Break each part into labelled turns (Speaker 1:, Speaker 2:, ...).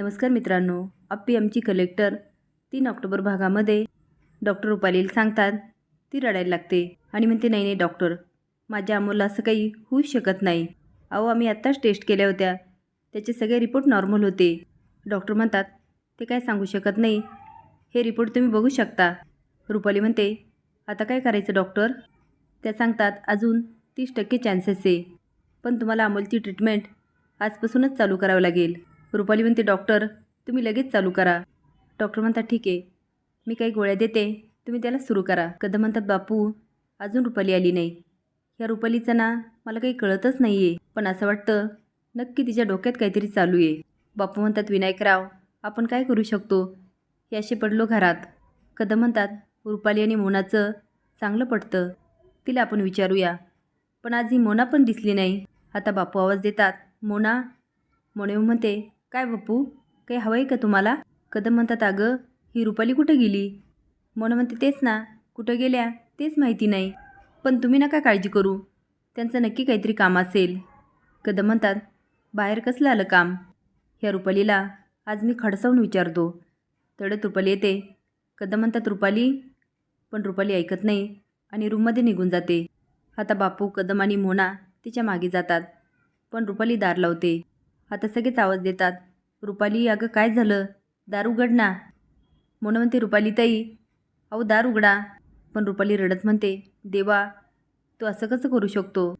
Speaker 1: नमस्कार मित्रांनो अप्पी आमची कलेक्टर तीन ऑक्टोबर भागामध्ये डॉक्टर रुपालीला सांगतात ती रडायला लागते आणि म्हणते नाही नाही डॉक्टर माझ्या अमोलला असं काही होऊच शकत नाही. अहो आम्ही आत्ताच टेस्ट केल्या होत्या. त्याचे सगळे रिपोर्ट नॉर्मल होते. डॉक्टर म्हणतात ते काय सांगू शकत नाही. हे रिपोर्ट तुम्ही बघू शकता. रुपाली म्हणते आता काय करायचं डॉक्टर त्या सांगतात अजून तीस टक्के चान्सेस आहे. पण तुम्हाला अमोलची ट्रीटमेंट आजपासूनच चालू करावं लागेल. रुपाली म्हणते डॉक्टर तुम्ही लगेच चालू करा. डॉक्टर म्हणतात ठीक आहे मी काही गोळ्या देते तुम्ही त्याला सुरू करा. कदम म्हणतात बापू अजून रुपाली आली नाही. या रुपालीचं ना मला काही कळतच नाही आहे पण असं वाटतं नक्की तिच्या डोक्यात काहीतरी चालू आहे. बापू म्हणतात विनायकराव आपण काय करू शकतो? हे असे पडलो घरात. कदम म्हणतात रुपाली आणि मोनाचं चांगलं पडतं तिला आपण विचारूया. पण आज ही मोना पण दिसली नाही. आता बापू आवाज देतात मोना? मोने म्हणते काय बप्पू? काही हवं आहे का तुम्हाला? कदम म्हणतात अगं ही रुपाली कुठं गेली? म्हणून म्हणते तेच ना कुठं गेल्या तेच माहिती नाही. पण तुम्ही नका काळजी करू. त्यांचं नक्की काहीतरी काम असेल. कदम म्हणतात बाहेर कसलं आलं काम? ह्या रुपालीला आज मी खडसावून विचारतो. तडत रुपाली येते. कदम म्हणतात रुपाली? पण रुपाली ऐकत नाही आणि रूममध्ये निघून जाते. आता बापू कदम आणि मोना तिच्यामागे जातात. पण रुपाली दार लावते. आता सगळेच आवाज देतात. रुपाली अगं काय झालं? दार उघड ना. मोना म्हणते रुपाली ताई. अहो दार उघडा. पण रुपाली रडत म्हणते देवा तू असं कसं करू शकतो?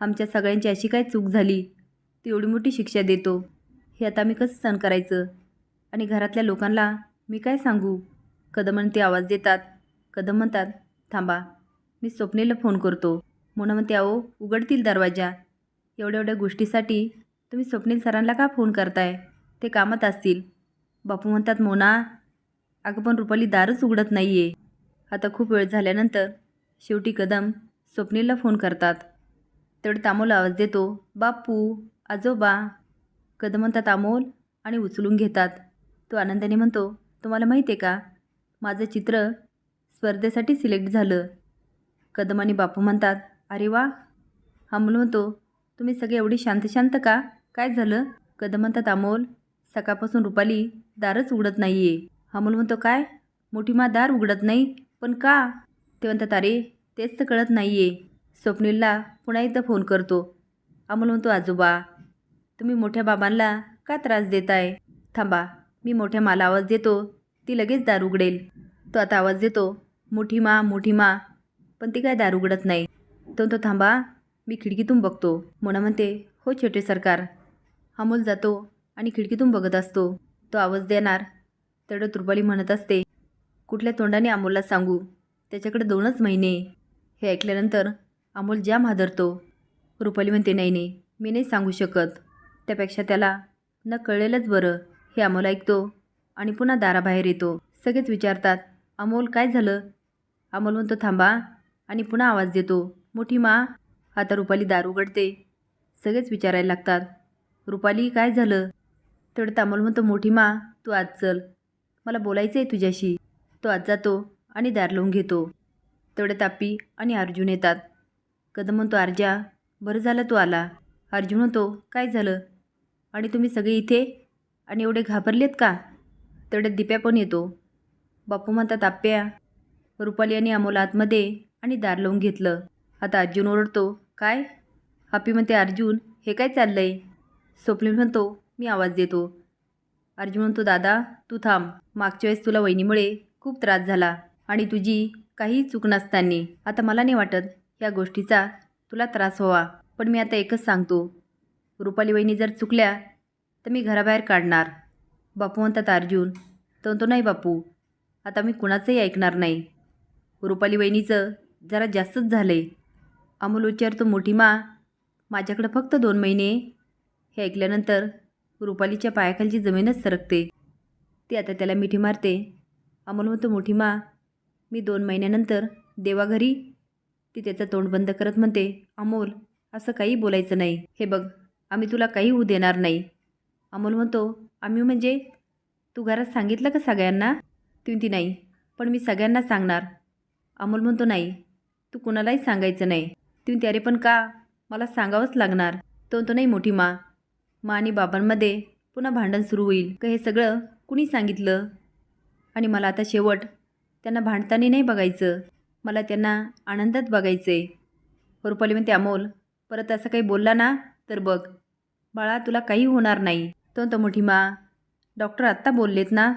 Speaker 1: आमच्या सगळ्यांची अशी काय चूक झाली? तू एवढी मोठी शिक्षा देतो. हे आता मी कसं सहन करायचं? आणि घरातल्या लोकांना मी काय सांगू? कदम म्हणते आवाज देतात. कदम म्हणतात थांबा मी स्वप्नेला फोन करतो. म्हणून म्हणते अहो उघडतील दरवाजा. एवढ्या एवढ्या गोष्टीसाठी तुम्ही स्वप्नील सरांना का फोन करताय? ते कामात असतील. बापू म्हणतात मोना अगं पण रुपाली दारच उघडत नाही आहे आता खूप वेळ झाल्यानंतर शेवटी कदम स्वप्नीलला फोन करतात. तेवढे तामोल आवाज देतो बापू आजोबा. कदम म्हणतात अमोल आणि उचलून घेतात. तो आनंदाने म्हणतो तुम्हाला माहिती आहे का? माझं चित्र स्पर्धेसाठी सिलेक्ट झालं. कदम आणि बापू म्हणतात अरे वा. अमोल म्हणतो तुम्ही सगळे एवढी शांत शांत का? काय झालं? कदम म्हणतात अमोल सकाळपासून रुपाली दारच उघडत नाही आहे अमोल म्हणतो काय? मोठी मा दार उघडत नाही? पण का? ते म्हणतात अरे तेच तर कळत नाही आहे स्वप्नीलला पुन्हा एकदा फोन करतो. अमोल म्हणतो आजोबा तुम्ही मोठ्या बाबांना का त्रास देताय? थांबा मी मोठ्या माला आवाज देतो ती लगेच दार उघडेल. तो आता आवाज देतो मोठी मा मोठी मा. पण ती काय दार उघडत नाही. तो तो थांबा मी खिडकीतून बघतो. मोना म्हणते हो छोटे सरकार. अमोल जातो आणि खिडकीतून बघत असतो. तो आवाज देणार. तेवढं रुपाली म्हणत असते कुठल्या तोंडाने अमोलला सांगू? त्याच्याकडे दोनच महिने. हे ऐकल्यानंतर अमोल जाम हादरतो. रुपाली म्हणते नाही नाही मी नाही सांगू शकत. त्यापेक्षा त्याला न कळलेलंच बरं. हे अमोल ऐकतो आणि पुन्हा दाराबाहेर येतो. सगळेच विचारतात अमोल काय झालं? अमोल म्हणतो थांबा. आणि पुन्हा आवाज देतो मोठी मा आता रुपाली दार उघडते. सगळेच विचारायला लागतात. रुपाली काय झालं? तेवढं अमोल म्हणतो मोठी मा तू आज चल. मला बोलायचं आहे तुझ्याशी. तो आज जातो आणि दार लावून घेतो. तेवढे तापी आणि अर्जुन येतात. कदम म्हणतो अर्जा बरं झालं तू आला. अर्जुन होतो काय झालं? आणि तुम्ही सगळे इथे? आणि एवढे घाबरलेत का? तेवढ्यात दिप्या पण येतो. बापू म्हणतात आप्या रुपाली आणि अमोल आतमध्ये आणि दार लावून घेतलं. आता अर्जुन ओरडतो काय? हापी म्हणते अर्जुन हे काय चाललं आहे स्वप्नील म्हणतो मी आवाज देतो. अर्जुन म्हणतो दादा तू थांब. मागच्या वेळेस तुला वहिनीमुळे खूप त्रास झाला आणि तुझी काहीही चूक नसताना. आता मला नाही वाटत ह्या गोष्टीचा तुला त्रास व्हावा पण मी आता एकच सांगतो. रुपाली वहिनी जर चुकल्या तर मी घराबाहेर काढणार. बापू म्हणतात अर्जुन तो तो नाही बापू आता मी कुणाचंही ऐकणार नाही. रुपाली वहिनीचं जरा जास्तच झालं आहे अमोल विचारतो मोठी मा. माझ्याकडं फक्त दोन महिने. हे ऐकल्यानंतर रुपालीच्या पायाखालची जमीनच सरकते. ती आता त्याला मिठी मारते. अमोल म्हणतो मोठी मा मी दोन महिन्यानंतर देवाघरी. ती त्याचं तोंड बंद करत म्हणते अमोल असं काही बोलायचं नाही. हे बघ आम्ही तुला काही होऊ देणार नाही. अमोल म्हणतो आम्ही म्हणजे तू घरात सांगितलं का सगळ्यांना? ती नाही पण मी सगळ्यांना सांगणार. अमोल म्हणतो नाही तू कुणालाही सांगायचं नाही. तुम्ही त्यारे पण का? मला सांगावंच लागणार. तो तो नाही मोठी मा. मा आणि बाबांमध्ये पुन्हा भांडण सुरू होईल. का हे सगळं कुणी सांगितलं? आणि मला आता शेवट त्यांना भांडताना नाही बघायचं. मला त्यांना आनंदात बघायचं आहे रुपाली म्हणते अमोल परत असं काही बोलला ना तर बघ. बाळा तुला काही होणार नाही. तो तो मोठी मा डॉक्टर आत्ता बोललेत ना?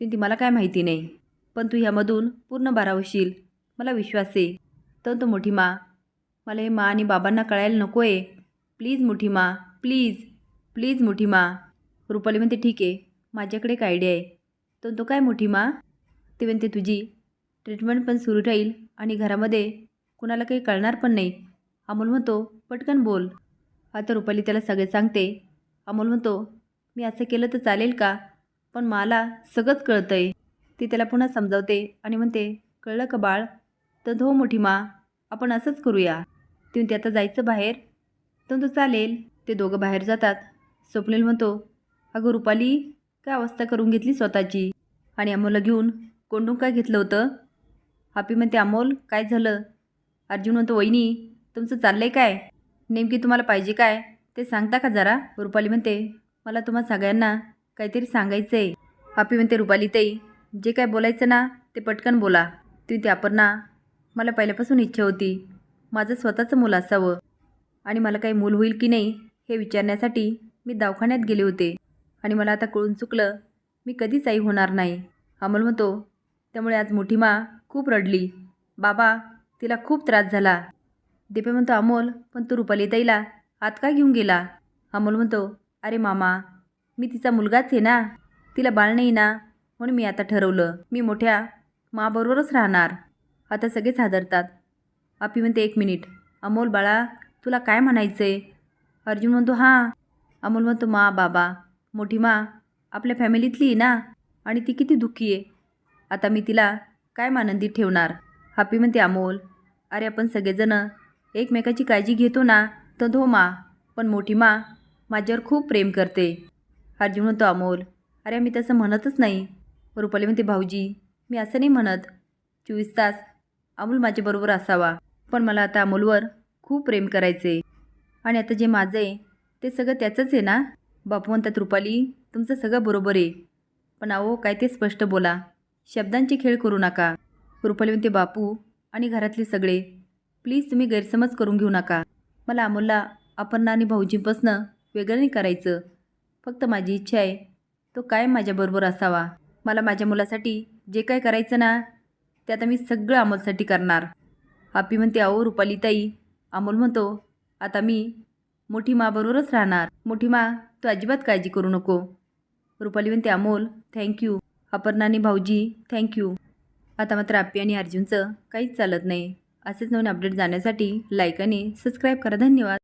Speaker 1: ते ती मला काय माहिती नाही. पण तू ह्यामधून पूर्ण बारा होशील. मला विश्वास आहे. तो तो मोठी मा मला हे मा आणि बाबांना कळायला नको आहे प्लीज मोठी मा प्लीज प्लीज मोठी मा. रुपाली म्हणते ठीक आहे माझ्याकडे एक आयडिया आहे. तर तो काय मोठी मा? ते म्हणते तुझी. ट्रीटमेंट पण सुरू राहील आणि घरामध्ये कुणाला काही कळणार पण नाही. अमोल म्हणतो पटकन बोल. आता रुपाली त्याला सगळे सांगते. अमोल म्हणतो मी असं केलं तर चालेल का? पण मला सगळंच कळतं आहे ती त्याला पुन्हा समजावते आणि म्हणते कळलं का बाळ? तर धो मोठी मा आपण असंच करूया. ती म्हणते आता जायचं बाहेर. तर तो चालेल. ते दोघं बाहेर जातात. स्वप्नील म्हणतो अगं रुपाली काय अवस्था करून घेतली स्वतःची? आणि अमोलला घेऊन कोंडून काय घेतलं होतं? हापी म्हणते अमोल काय झालं? अर्जुन म्हणतो वहिनी तुमचं चाललंय काय? नेमकी तुम्हाला पाहिजे काय? ते सांगता का जरा? रुपाली म्हणते मला तुम्हा सगळ्यांना काहीतरी सांगायचं आहे हापी म्हणते रुपाली ताई जे काय बोलायचं ना ते पटकन बोला. ती ते अपर्णा मला पहिल्यापासून इच्छा होती. माझं स्वतःचं मूल असावं. आणि मला काही मूल होईल की नाही हे विचारण्यासाठी मी दवाखान्यात गेले होते. आणि मला आता कळून चुकलं मी कधीच आई होणार नाही. अमोल म्हणतो त्यामुळे आज मोठी मा खूप रडली. बाबा तिला खूप त्रास झाला. दीपे म्हणतो अमोल पण तू रुपाली ताईला आत का घेऊन गेला? अमोल म्हणतो अरे मामा मी तिचा मुलगाच आहे ना. तिला बाळ नाही ना म्हणून मी आता ठरवलं. मी मोठ्या माबरोबरच राहणार. आता सगळेच हादरतात. अपी म्हणते एक मिनिट. अमोल बाळा तुला काय म्हणायचं आहे अर्जुन म्हणतो हां. अमोल म्हणतो मा बाबा मोठी मा आपल्या फॅमिलीतली आहे ना आणि ती किती दुःखी आहे. आता मी तिला काय मानंदी ठेवणार? हापी म्हणते अमोल अरे आपण सगळेजणं एकमेकाची काळजी घेतो ना तर धो मा पण मोठी मा माझ्यावर खूप प्रेम करते. अर्जुन म्हणतो अमोल अरे मी तसं म्हणतच नाही. रुपाली म्हणते भाऊजी मी असं नाही म्हणत. चोवीस तास अमोल माझ्याबरोबर असावा. पण मला आता अमोलवर खूप प्रेम करायचे आणि आता जे माझं आहे ते सगळं त्याचंच आहे ना? बापू म्हणतात रुपाली तुमचं सगळं बरोबर आहे. पण अहो काय ते स्पष्ट बोला. शब्दांचे खेळ करू नका. रुपाली म्हणते बापू आणि घरातले सगळे प्लीज तुम्ही गैरसमज करून घेऊ नका. मला अमोलला अपर्णा आणि भाऊजींपासनं वेगळं नाही करायचं. फक्त माझी इच्छा आहे तो कायम माझ्याबरोबर असावा. मला माझ्या मुलासाठी जे काय करायचं ना ते आता मी सगळं अमोलसाठी करणार. पापी म्हणते अहो रुपाली ताई अमोल म्हणतो आता मी मोठी माबरोबरच राहणार. मोठी मा तू अजिबात काळजी करू नको. रुपाली म्हणते अमोल थँक्यू अपर्णाने आणि भाऊजी थँक्यू आता मात्र आप्पी आणि अर्जुनचं काहीच चालत नाही. असेच नवीन अपडेट जाण्यासाठी लाईक आणि सबस्क्राईब करा. धन्यवाद.